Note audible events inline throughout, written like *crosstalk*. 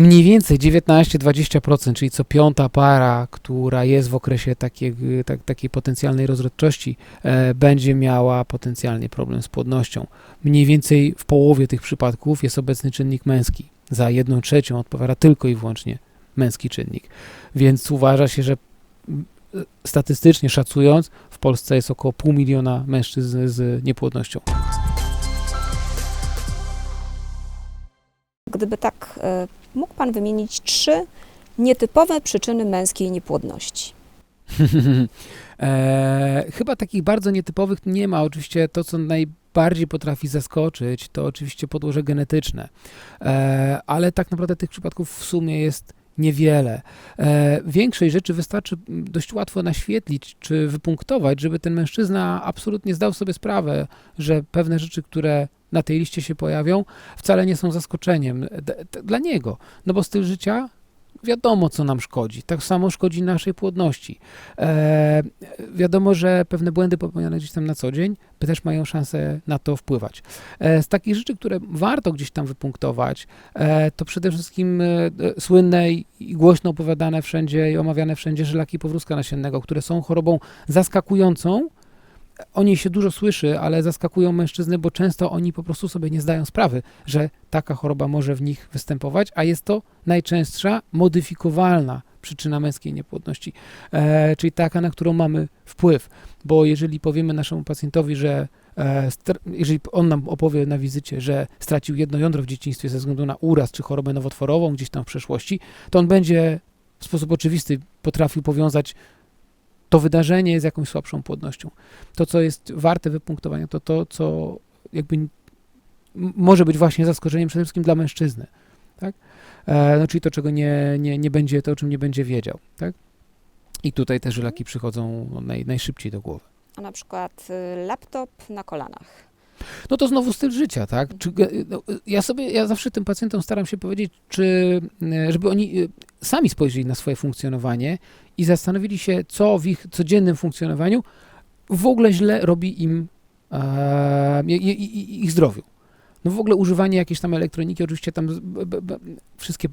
mniej więcej 19-20%, czyli co piąta para, która jest w okresie takiej, tak, takiej potencjalnej rozrodczości, e, będzie miała potencjalnie problem z płodnością. Mniej więcej w połowie tych przypadków jest obecny czynnik męski. Za jedną trzecią odpowiada tylko i wyłącznie męski czynnik. Więc uważa się, że m, statystycznie szacując, w Polsce jest około pół miliona mężczyzn z niepłodnością. Gdyby tak e, mógł Pan wymienić trzy nietypowe przyczyny męskiej niepłodności. *laughs* e, chyba takich bardzo nietypowych nie ma. Oczywiście to, co najbardziej potrafi zaskoczyć, to oczywiście podłoże genetyczne. E, ale tak naprawdę tych przypadków w sumie jest niewiele. E, większość rzeczy wystarczy dość łatwo naświetlić czy wypunktować, żeby ten mężczyzna absolutnie zdał sobie sprawę, że pewne rzeczy, które na tej liście się pojawią, wcale nie są zaskoczeniem dla niego. No bo styl życia wiadomo, co nam szkodzi. Tak samo szkodzi naszej płodności. E, wiadomo, że pewne błędy popełniane gdzieś tam na co dzień też mają szansę na to wpływać. E, z takich rzeczy, które warto gdzieś tam wypunktować, e, to przede wszystkim e, słynne i głośno opowiadane wszędzie i omawiane wszędzie żylaki powrózka nasiennego, które są chorobą zaskakującą, o niej się dużo słyszy, ale zaskakują mężczyzny, bo często oni po prostu sobie nie zdają sprawy, że taka choroba może w nich występować, a jest to najczęstsza modyfikowalna przyczyna męskiej niepłodności, e, czyli taka, na którą mamy wpływ. Bo jeżeli powiemy naszemu pacjentowi, że e, jeżeli on nam opowie na wizycie, że stracił jedno jądro w dzieciństwie ze względu na uraz czy chorobę nowotworową gdzieś tam w przeszłości, to on będzie w sposób oczywisty potrafił powiązać to wydarzenie z jakąś słabszą płodnością. To, co jest warte wypunktowania, to to, co jakby może być właśnie zaskoczeniem przede wszystkim dla mężczyzny, tak? E, no, czyli to, czego nie, nie, nie będzie, to o czym nie będzie wiedział, tak? I tutaj te żylaki przychodzą no, naj, najszybciej do głowy. A na przykład y, laptop na kolanach. No to znowu styl życia, tak? Czy, ge- no, ja sobie, ja zawsze tym pacjentom staram się powiedzieć, czy, e, żeby oni e, sami spojrzeli na swoje funkcjonowanie i zastanowili się, co w ich codziennym funkcjonowaniu w ogóle źle robi im e, ich zdrowiu. No w ogóle używanie jakiejś tam elektroniki, oczywiście tam wszystkie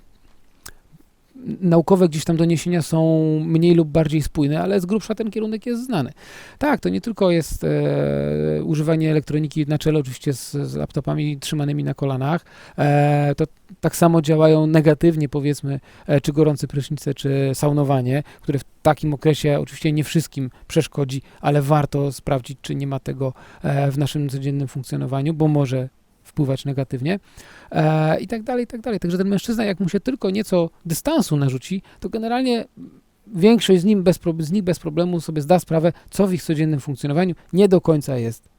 naukowe gdzieś tam doniesienia są mniej lub bardziej spójne, ale z grubsza ten kierunek jest znany. Tak, to nie tylko jest e, używanie elektroniki na czele oczywiście z, z laptopami trzymanymi na kolanach, e, to tak samo działają negatywnie powiedzmy, e, czy gorące prysznice, czy saunowanie, które w takim okresie oczywiście nie wszystkim przeszkodzi, ale warto sprawdzić, czy nie ma tego e, w naszym codziennym funkcjonowaniu, bo może wpływać negatywnie e, i tak dalej, i tak dalej. Także ten mężczyzna, jak mu się tylko nieco dystansu narzuci, to generalnie większość z, nim bez, z nich bez problemu sobie zda sprawę, co w ich codziennym funkcjonowaniu nie do końca jest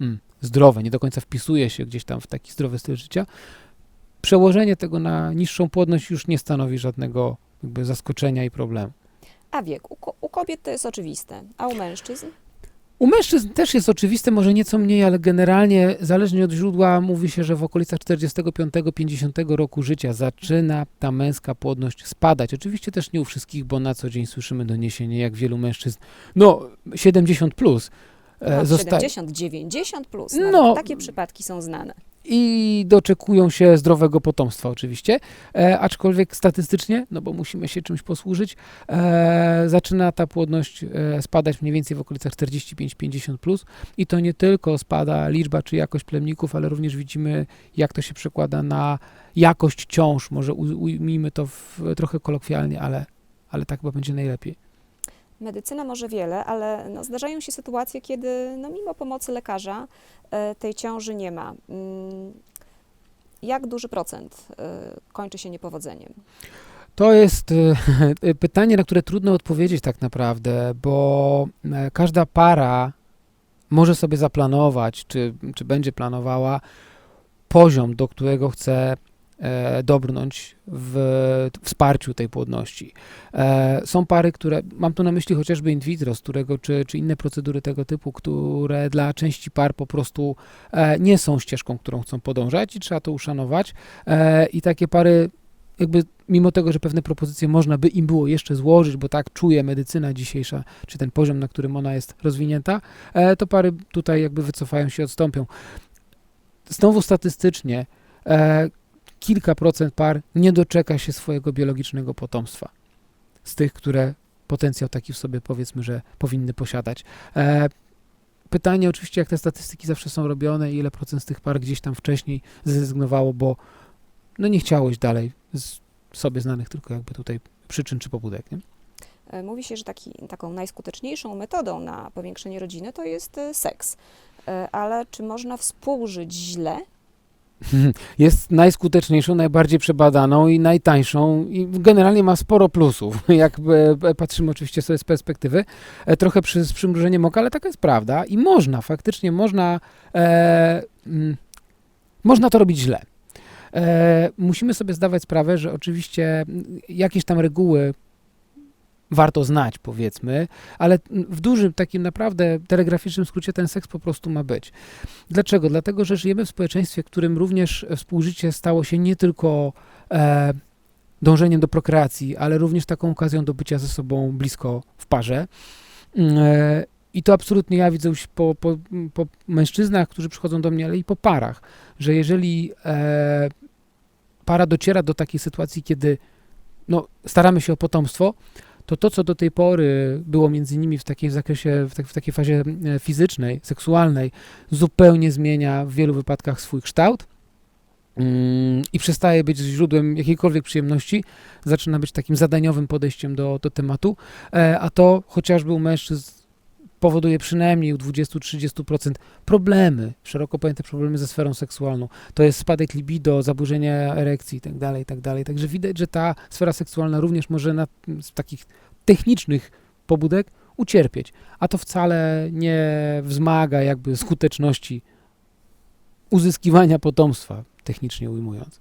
mm, zdrowe, nie do końca wpisuje się gdzieś tam w taki zdrowy styl życia. Przełożenie tego na niższą płodność już nie stanowi żadnego jakby zaskoczenia i problemu. A wiek u, u kobiet to jest oczywiste, a u mężczyzn? U mężczyzn też jest oczywiste, może nieco mniej, ale generalnie zależnie od źródła mówi się, że w okolicach 45-50 roku życia zaczyna ta męska płodność spadać. Oczywiście też nie u wszystkich, bo na co dzień słyszymy doniesienie, jak wielu mężczyzn, no 70 plus, e, No, zostaje 70, 90 plus. No. No. Takie przypadki są znane. I doczekują się zdrowego potomstwa oczywiście, e, aczkolwiek statystycznie, no bo musimy się czymś posłużyć, e, zaczyna ta płodność e, spadać mniej więcej w okolicach 45-50 plus. I to nie tylko spada liczba czy jakość plemników, ale również widzimy jak to się przekłada na jakość ciąż, może ujmijmy to w, trochę kolokwialnie, ale, ale tak chyba będzie najlepiej. Medycyna może wiele, ale no, zdarzają się sytuacje, kiedy no, mimo pomocy lekarza e, tej ciąży nie ma. Mm, Jak duży procent e, kończy się niepowodzeniem? To jest e, *laughs* pytanie, na które trudno odpowiedzieć tak naprawdę, bo każda para może sobie zaplanować, czy, czy będzie planowała poziom, do którego chce dobrnąć w wsparciu tej płodności. E, są pary, które, mam tu na myśli chociażby in vitro, z którego, czy, czy inne procedury tego typu, które dla części par po prostu e, nie są ścieżką, którą chcą podążać i trzeba to uszanować. E, I takie pary jakby mimo tego, że pewne propozycje można by im było jeszcze złożyć, bo tak czuje medycyna dzisiejsza, czy ten poziom, na którym ona jest rozwinięta, e, to pary tutaj jakby wycofają się, odstąpią. Znowu statystycznie, e, kilka procent par nie doczeka się swojego biologicznego potomstwa. Z tych, które potencjał taki w sobie powiedzmy, że powinny posiadać. E, pytanie oczywiście, jak te statystyki zawsze są robione ile procent z tych par gdzieś tam wcześniej zrezygnowało, bo no nie chciało dalej z sobie znanych tylko jakby tutaj przyczyn czy pobudek. Nie? E, Mówi się, że taki, taką najskuteczniejszą metodą na powiększenie rodziny to jest e, seks. E, Ale czy można współżyć źle? *laughs* Jest najskuteczniejszą, najbardziej przebadaną i najtańszą i generalnie ma sporo plusów, *laughs* jak e, patrzymy oczywiście sobie z perspektywy, e, trochę przy, z przymrużeniem oka, ale taka jest prawda i można, faktycznie można, e, mm, można to robić źle. E, musimy sobie zdawać sprawę, że oczywiście mm, jakieś tam reguły warto znać, powiedzmy, ale w dużym, takim naprawdę telegraficznym skrócie ten seks po prostu ma być. Dlaczego? Dlatego, że żyjemy w społeczeństwie, w którym również współżycie stało się nie tylko e, dążeniem do prokreacji, ale również taką okazją do bycia ze sobą blisko w parze. Mm, E, I to absolutnie ja widzę już po, po, po mężczyznach, którzy przychodzą do mnie, ale i po parach, że jeżeli e, para dociera do takiej sytuacji, kiedy no, staramy się o potomstwo, to to, co do tej pory było między nimi w takiej zakresie, w, tak, w takiej fazie e, fizycznej, seksualnej, zupełnie zmienia w wielu wypadkach swój kształt mm, i przestaje być źródłem jakiejkolwiek przyjemności, zaczyna być takim zadaniowym podejściem do, do tematu, e, a to chociażby u mężczyzn powoduje przynajmniej u 20-30% problemy, szeroko pojęte problemy ze sferą seksualną. To jest spadek libido, zaburzenia erekcji itd., itd. Także widać, że ta sfera seksualna również może na, z takich technicznych pobudek ucierpieć, a to wcale nie wzmaga jakby skuteczności uzyskiwania potomstwa, technicznie ujmując.